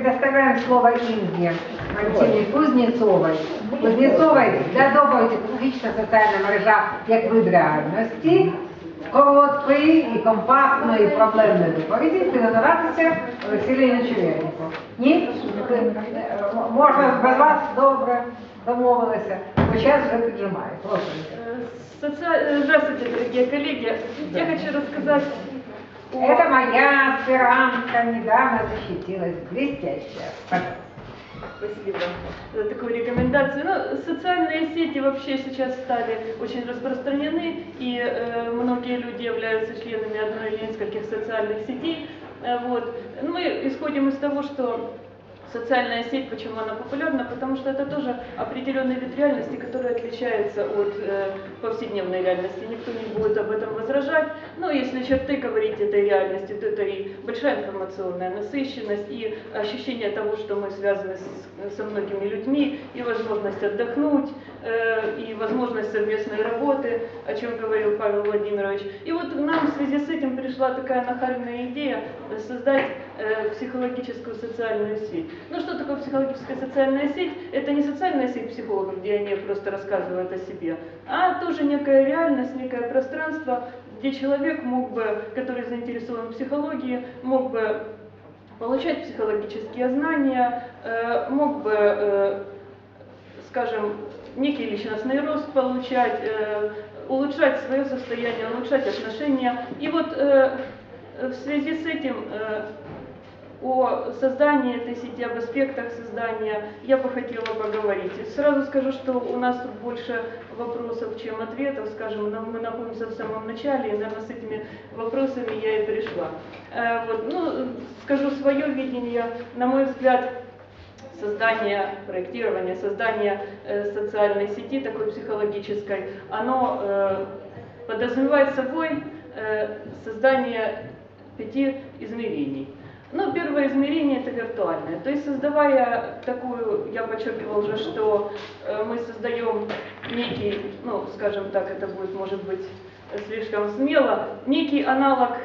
Предоставляем слово Инге Валентині Кузнєцовій. Кузнєцовій для доповіді публічна соціальна мережа як вид реальності. Короткої і компактної проблемної доповіді підготуватися Олексію Леонідовичу Вєрніку. Ні? Можна без вас добре домовилися, бо час вже піджимає. Прошу. Соци- Здравствуйте, дорогие коллеги. Я хочу рассказать о... Это моя аспирантка недавно защитилась. Блестящая. Спасибо за такую рекомендацию. Ну, социальные сети вообще сейчас стали очень распространены, и э, многие люди являются членами одной или нескольких социальных сетей. Э, вот. Мы исходим из того, что социальная сеть, почему она популярна, потому что это тоже определенный вид реальности, который отличается от э, повседневной реальности. Никто не будет об этом возражать. Но если черты говорить этой реальности, то это и большая информационная насыщенность, и ощущение того, что мы связаны с- со многими людьми, и возможность отдохнуть, э, возможность совместной работы, о чем говорил Павел Владимирович. И вот нам в связи с этим пришла такая нахальная идея создать э, психологическую социальную сеть. Ну что такое психологическая социальная сеть? Это не социальная сеть психологов, где они просто рассказывают о себе, а тоже некая реальность, некое пространство, где человек мог бы, который заинтересован в психологии, мог бы получать психологические знания, э, мог бы, э, скажем, некий личностный рост получать, э, улучшать свое состояние, улучшать отношения. И вот э, в связи с этим э, о создании этой сети, об аспектах создания я бы хотела поговорить. Сразу скажу, что у нас тут больше вопросов, чем ответов, скажем, мы находимся в самом начале, и, наверное, с этими вопросами я и пришла. Вот, ну, скажу свое видение, на мой взгляд, создание, проектирование, создание э, социальной сети, такой психологической, оно э, подразумевает собой э, создание пяти измерений. Ну, первое измерение это виртуальное. То есть создавая такую, я подчеркивал уже, что мы создаем некий, ну, скажем так, это будет, может быть, слишком смело, некий аналог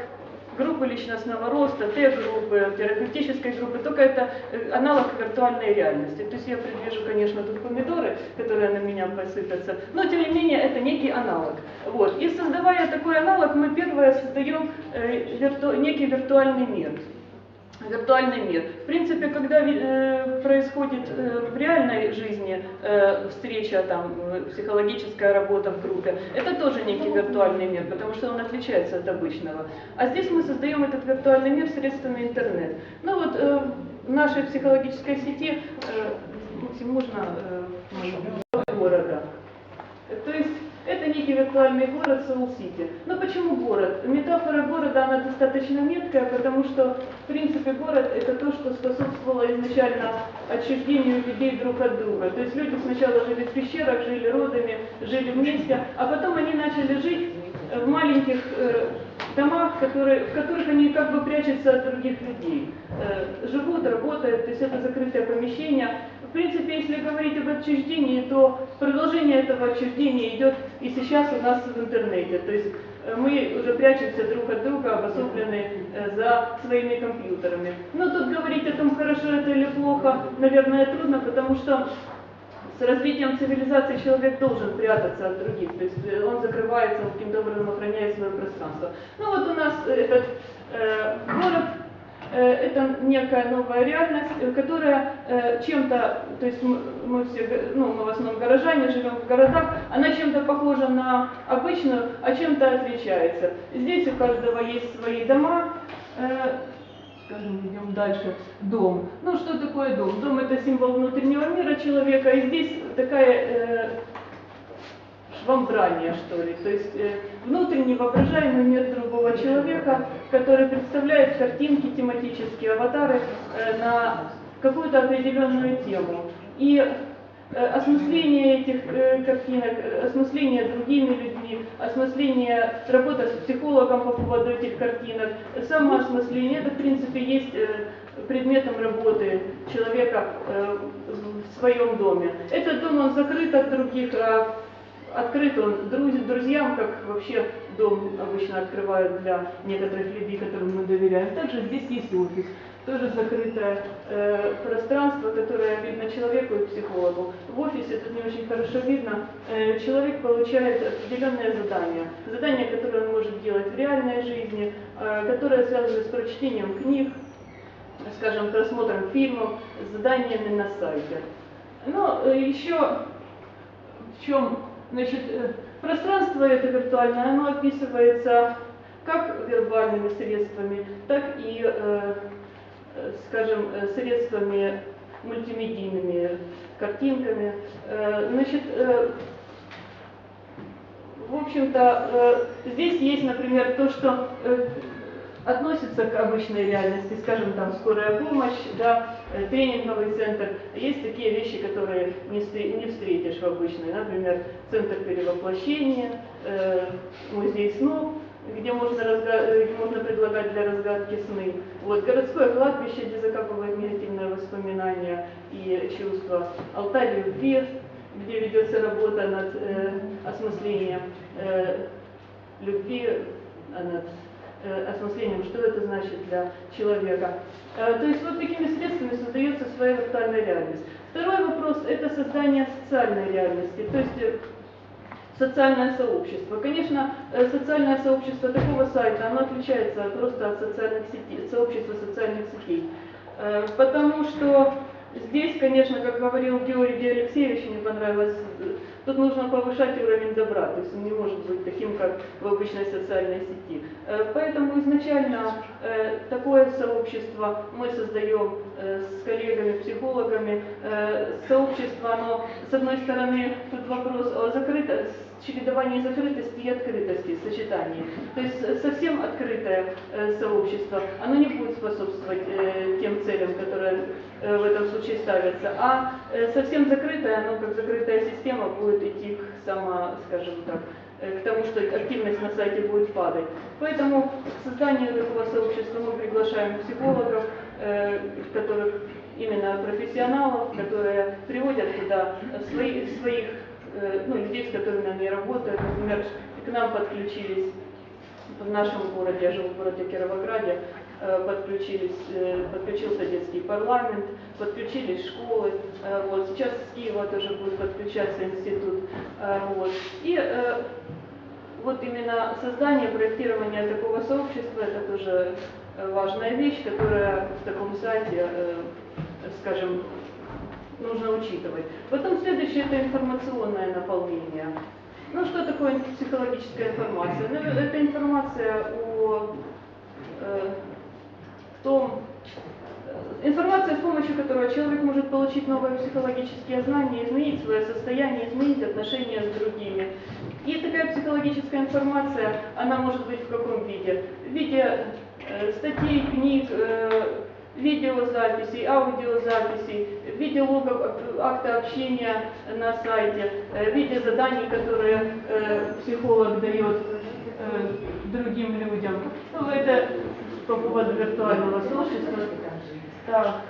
группы личностного роста, Т-группы, терапевтической группы, только это э, аналог виртуальной реальности. То есть я предвижу, конечно, тут помидоры, которые на меня посыпятся, но тем не менее это некий аналог. Вот. И создавая такой аналог, мы первое создаем э, вирту- некий виртуальный мир виртуальный мир. В принципе, когда э, происходит э, в реальной жизни э, встреча, там, психологическая работа в группе, это тоже некий виртуальный мир, потому что он отличается от обычного. А здесь мы создаем этот виртуальный мир средствами интернет. Ну вот э, в нашей психологической сети, э, Максим, можно э, города? То есть это некий виртуальный город Соул-Сити. Но почему город? Метафора города, она достаточно меткая, потому что, в принципе, город это то, что способствовало изначально отчуждению людей друг от друга. То есть люди сначала жили в пещерах, жили родами, жили вместе, а потом они начали жить в маленьких э, домах, которые, в которых они как бы прячутся от других людей. Э, живут, работают, то есть это закрытое помещение. В принципе, если говорить об отчуждении, то продолжение этого отчуждения идет и сейчас у нас в интернете. То есть э, мы уже прячемся друг от друга, обособлены э, за своими компьютерами. Но тут говорить о том, хорошо это или плохо, наверное, трудно, потому что с развитием цивилизации человек должен прятаться от других, то есть э, он закрывается, каким-то образом охраняет свое пространство. Ну вот у нас этот э, город, это некая новая реальность, э, которая э, чем-то, то есть мы, мы все, ну мы в основном горожане, живем в городах, она чем-то похожа на обычную, а чем-то отличается. Здесь у каждого есть свои дома, э, скажем, идем дальше, дом. Ну, что такое дом? Дом это символ внутреннего мира человека, и здесь такая швамбрание, что ли, то есть э, внутренний воображаемый мир другого человека, который представляет картинки тематические, аватары э, на какую-то определенную тему. И э, осмысление этих э, картинок, э, осмысление другими людьми, осмысление, работа с психологом по поводу этих картинок, самоосмысление, это в принципе есть э, предметом работы человека э, в своем доме. Этот дом, он закрыт от других, а открыт он друз- друзьям, как вообще дом обычно открывают для некоторых людей, которым мы доверяем. Также здесь есть офис. тоже закрытое э, пространство, которое видно человеку и психологу. В офисе тут не очень хорошо видно. Э, человек получает определенные задания. Задания, которые он может делать в реальной жизни, э, которые связаны с прочтением книг, скажем, просмотром фильмов, заданиями на сайте. Но э, еще в чем, значит, э, пространство это виртуальное, оно описывается как вербальными средствами, так и, э, э, скажем, средствами мультимедийными, картинками. Э, Значит, в общем-то, здесь есть, например, то, что относится к обычной реальности, скажем, там скорая помощь, да, тренинговый центр. Есть такие вещи, которые не, встр- не встретишь в обычной, например, центр перевоплощения, э, музей снов, где можно, разга- э, можно предлагать для разгадки сны. Вот, городское кладбище, где закапывают негативные воспоминания и чувства. Алтарь любви, где ведется работа над э, осмыслением э, любви, над э, осмыслением, что это значит для человека. Э, То есть вот такими средствами создается своя виртуальная реальность. Второй вопрос – это создание социальной реальности, то есть э, социальное сообщество. Конечно, э, социальное сообщество такого сайта, оно отличается просто от социальных сетей, сообщества социальных сетей. Э, Потому что здесь, конечно, как говорил Георгий Алексеевич, мне понравилось, э, тут нужно повышать уровень добра, то есть он не может быть таким, как в обычной социальной сети. Э, Поэтому изначально такое сообщество мы создаем э, с коллегами-психологами. Э, Сообщество, оно, с одной стороны, тут вопрос о закрытости, чередовании закрытости и открытости, сочетании. То есть э, совсем открытое э, сообщество, оно не будет способствовать э, тем целям, которые э, в этом случае ставятся, а э, совсем закрытое, оно как закрытая система будет идти к само, скажем так, э, к тому, что активность на сайте будет падать. Поэтому к созданию такого сообщества мы приглашаем психологов, э, которых именно профессионалов, которые приводят туда своих, своих э, ну, людей, с которыми они работают. Например, к нам подключились в нашем городе, я живу в городе Кировограде, э, подключились, э, подключился детский парламент, подключились школы, э, вот, сейчас с Киева тоже будет подключаться институт, э, вот, и э, вот именно создание, проектирование такого сообщества, это тоже э, важная вещь, которая в таком сайте, э, скажем, нужно учитывать. Потом следующее это информационное наполнение. Ну, что такое психологическая информация? Ну, это информация о э, том, э, информация, с помощью которой человек может получить новые психологические знания, изменить свое состояние, изменить отношения с другими. И такая психологическая информация, она может быть в каком виде? В виде э, статей, книг, э, видеозаписей, аудиозаписей, в виде логов ак- акта общения на сайте, э, в виде заданий, которые э, психолог дает э, другим людям. Ну, это по поводу виртуального сообщества. Так.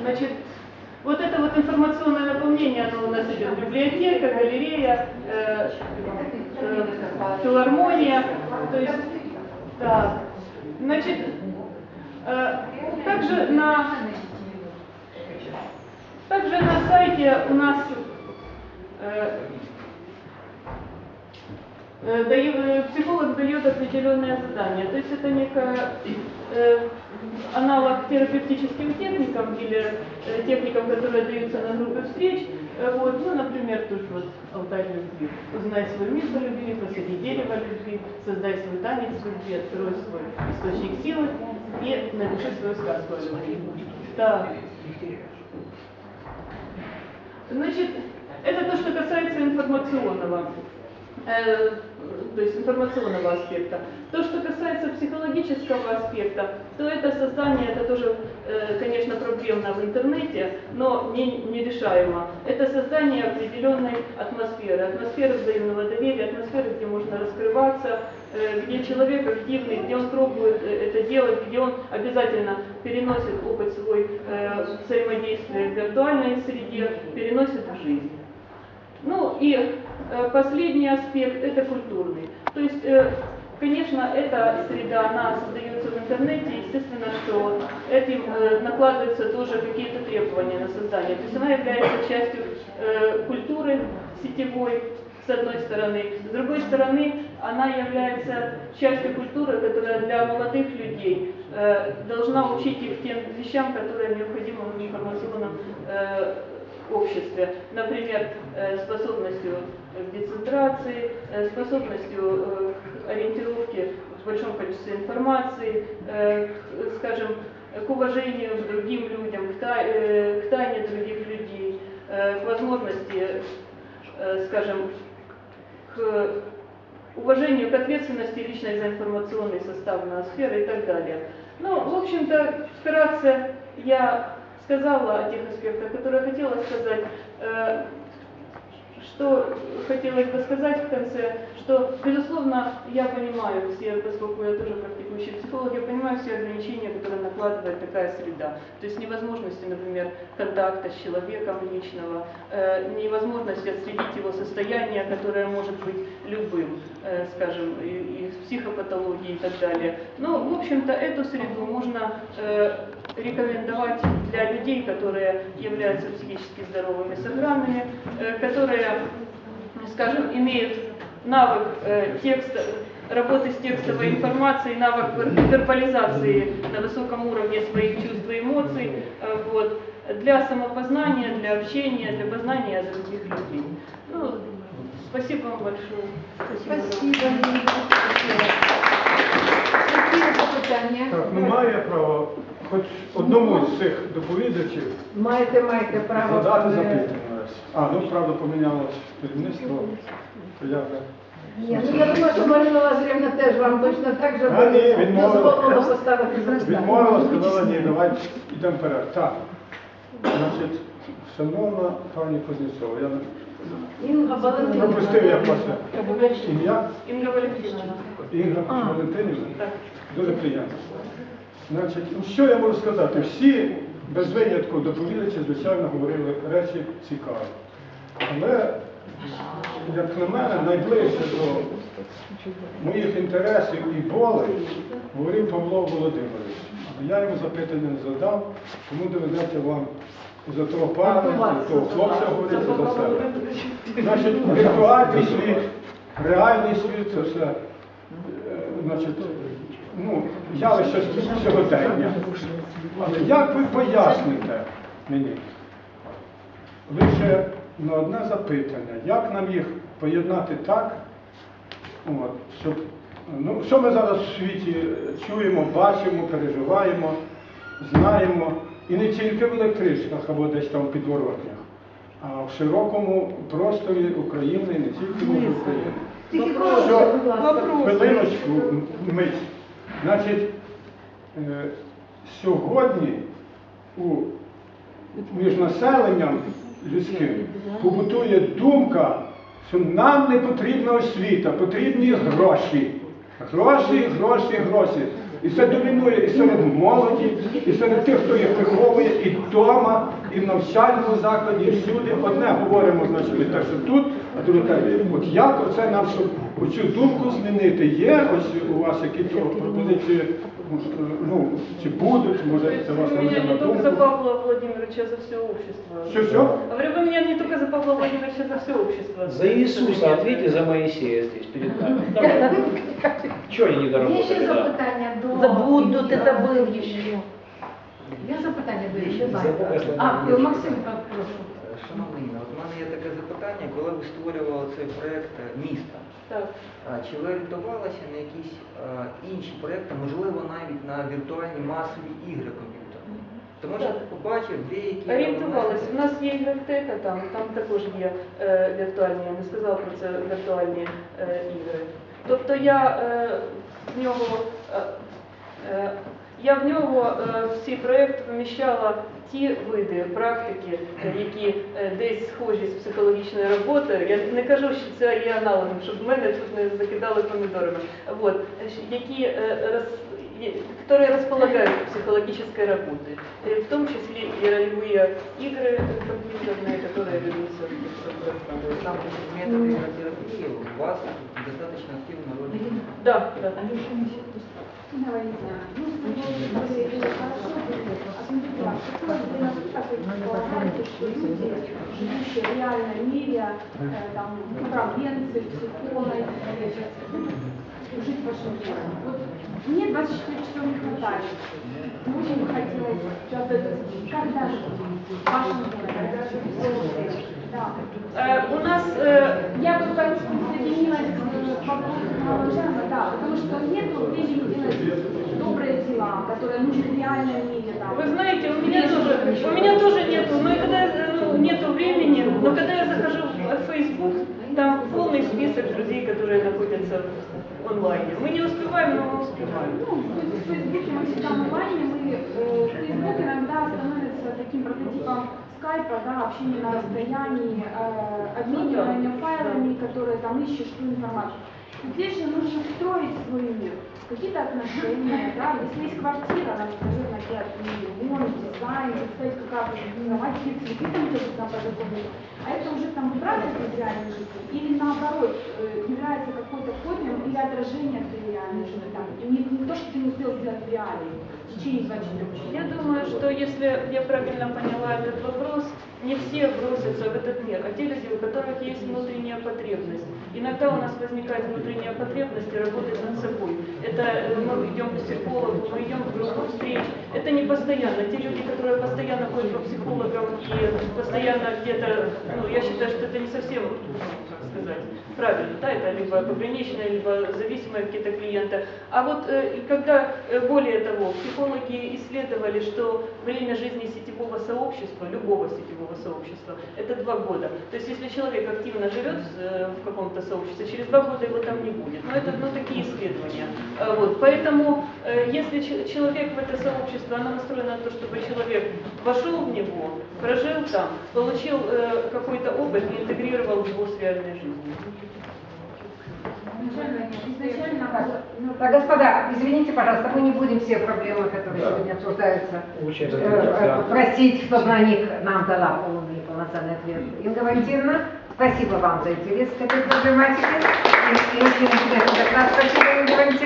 Значит, вот это вот информационное наполнение, оно у нас идет библиотека, галерея, э, э, филармония, то есть, да. Значит, э, также на, также на сайте у нас э, э, даю- э, психолог дает определенные задания. То есть это некая э, аналог терапевтическим техникам или техникам, которые даются на группе встреч. Вот, ну, например, тут вот алтарь любви. Узнай свой по любви, посади дерево любви, создай свой танец любви, открой свой источник силы и напиши свою сказку о любви. Да. Значит, это то, что касается информационного, то есть информационного аспекта. То, что касается психологического аспекта, то это создание, это тоже, э, конечно, проблемно в интернете, но не, нерешаемо. Это создание определенной атмосферы, атмосферы взаимного доверия, атмосферы, где можно раскрываться, э, где человек активный, где он пробует э, это делать, где он обязательно переносит опыт свой взаимодействия в виртуальной среде, переносит в жизнь. Ну и э, последний аспект – это культурный. То есть, э, конечно, эта среда, она создается в интернете, естественно, что этим э, накладываются тоже какие-то требования на создание. То есть она является частью культуры сетевой, с одной стороны. С другой стороны, она является частью культуры, которая для молодых людей э, должна учить их тем вещам, которые необходимы в информационном э, обществе. Например, э, способностью к децентрации, э, способностью э, к ориентировке в большом количестве информации, скажем, к уважению к другим людям, к, тай- к тайне других людей, к возможности, скажем, к уважению к ответственности личной за информационный состав ноосферы и так далее. Ну, в общем-то, вкратце я сказала о тех аспектах, которые хотела сказать. Что хотелось бы сказать в конце, что, безусловно, я понимаю все, поскольку я тоже практикующий психолог, я понимаю все ограничения, которые накладывает такая среда. То есть невозможности, например, контакта с человеком личного, э, невозможности отследить его состояние, которое может быть любым, э, скажем, и, и с и так далее. Но, в общем-то, эту среду можно э, рекомендовать для людей, которые являются психически здоровыми, сохранными, э, которые, скажем, имеют навык э, текста, работы с текстовой информацией, навык вер- вербализации на высоком уровне своих чувств и эмоций, э, вот, для самопознания, для общения, для познания других людей. Ну, спасибо вам большое. Спасибо. Які запитання? Так, ну має право хоч одному з цих доповідачів Маєте, маєте право. задати е, Запитання. А, ну правда помінялося керівництво. то Я вже. Ні, ну я думаю, що Марина Лазарівна теж вам точно так же А, ні, буде відмовила. дозволено поставити запитання. Відмовила, сказала, ні, давайте йдемо вперед. Так. Значить, шановна пані Кузнєцова, я Інга Валентинівна. пропустив як ваше ім'я Инга Валентиновна. Ігра Валентинівна. Так. Дуже приємно. Значить, ну що я можу сказати? Всі без винятку доповідачі, звичайно, говорили речі цікаві. Але, як на мене, найближче до моїх інтересів і болей говорив Павло Володимирович. Я йому запитання не задав, тому доведеться вам за того пана, за того хлопця говорити за себе. Значить, віртуальний світ, реальний світ це все, е, значить, ну, явище сьогодення. Але як ви поясните мені лише на одне запитання, як нам їх поєднати так, от, щоб, ну, що ми зараз в світі чуємо, бачимо, переживаємо, знаємо, і не тільки в електричках або десь там в підворотнях, а в широкому просторі України, не тільки в Україні. Тільки Що? Хвилиночку, мить. Значить, е, сьогодні у, між населенням людським побутує думка, що нам не потрібна освіта, потрібні гроші. Гроші, гроші, гроші. І це домінує і серед молоді, і серед тих, хто їх виховує, і вдома, і в навчальному закладі, і всюди. Одне говоримо, значить, те, що тут, а друге те. От як оце нам, щоб оцю думку змінити? Є ось у вас якісь пропозиції, ну, чи будуть, може це вас Вы меня наведе не только за думку? Павла Владимировича, за все общество. Що, що? Говорю, вы меня не только за Павла Владимировича, за все общество. За Иисуса ответьте за Моисея здесь перед нами. Давай. Чего они не Є доработали? ще да? запитання до... Забуду, ти забив ще. Є запитання до ще Забув, я А, слухаю. Максим, прошу. Шановна Інна, от у мене є таке запитання, коли ви створювали цей проєкт міста, Так. чи ви орієнтувалися на якісь інші проєкти, можливо, навіть на віртуальні масові ігри комп'ютерні? Тому що побачив деякі Орієнтувалися. У нас є графтека, там, там також є е, віртуальні, я не сказала про це віртуальні е, ігри. Тобто я е, в нього. Е, е, я в нього е, в цей проєкт поміщала ті види практики, е, які е, десь схожі з психологічною роботою. Я не кажу, що це є аналогом, щоб мене тут не закидали помідорами. Вот, е, щ- які е, роз, е, которые располагают к психологической работе, э, в том числе и ролевые игры компьютерные, которые ведутся в Ви сам метод ігротерапії, у вас достатньо активна роль. Да, да. В так живущие в реальном мире, там, управленцы, психологи, жить в вашем мире? Вот мне 24 часа не хватает. Очень это, когда же в же все да. У нас э, Я бы присоединилась к Малажана, да, потому что нет времени делать добрые дела, которые нужны в реальном мире. Да. Вы знаете, у меня тоже, у меня тоже нету, но когда я, ну, нету времени, но когда я захожу в Facebook, там полный список друзей, которые находятся онлайне. Мы не успеваем, но мы успеваем. Ну, в Фейсбуке мы всегда онлайн, мы, э, Фейсбук иногда становится таким прототипом скайпа, да, общение на расстоянии, э, обменивание файлами, которые там ищешь ту информацию. Здесь же нужно строить свой мир, какие-то отношения, да, если есть квартира, она скажет на 5 миллионов, дизайн, представить кровать, какие цветы там кто-то там подготовил. А это уже там выбрасывает из реальной жизни, или наоборот, э, является какой-то корнем или отражением этой реальной жизни, там, не, не то, что ты не успел сделать в реалии, в течение 24 часов. Я думаю, что если я правильно поняла этот вопрос, не все бросятся в этот мир, а те люди, у которых есть внутренняя потребность. Иногда у нас возникает внутренняя потребность и работать над собой. Это э, мы идем к психологу, мы идем в группу встреч. Это не постоянно. Те люди, которые постоянно ходят по психологам и постоянно где-то, ну, я считаю, что это не совсем, сказать, правильно, да, это либо пограничные, либо зависимые какие-то клиенты. А вот э, когда, э, более того, психологи исследовали, что время жизни сетевого сообщества, любого сетевого сообщества, это два года. То есть если человек активно живет э, в каком-то сообществе, через два года его там не будет. Но это ну, такие исследования. Э, Вот. Поэтому если человек в это сообщество, оно настроено на то, чтобы человек вошел в него, прожил там, получил какой-то опыт и интегрировал его с реальной жизнью. Изначально, ну, Так, господа, извините, пожалуйста, мы не будем все проблемы, которые сегодня обсуждаются, Очень э, э, просить, чтобы на них нам дала полный и полноценный ответ. Инга Валентиновна, спасибо вам за интерес к этой проблематике. И, и очень интересный доклад. Спасибо, Инга Валентиновна.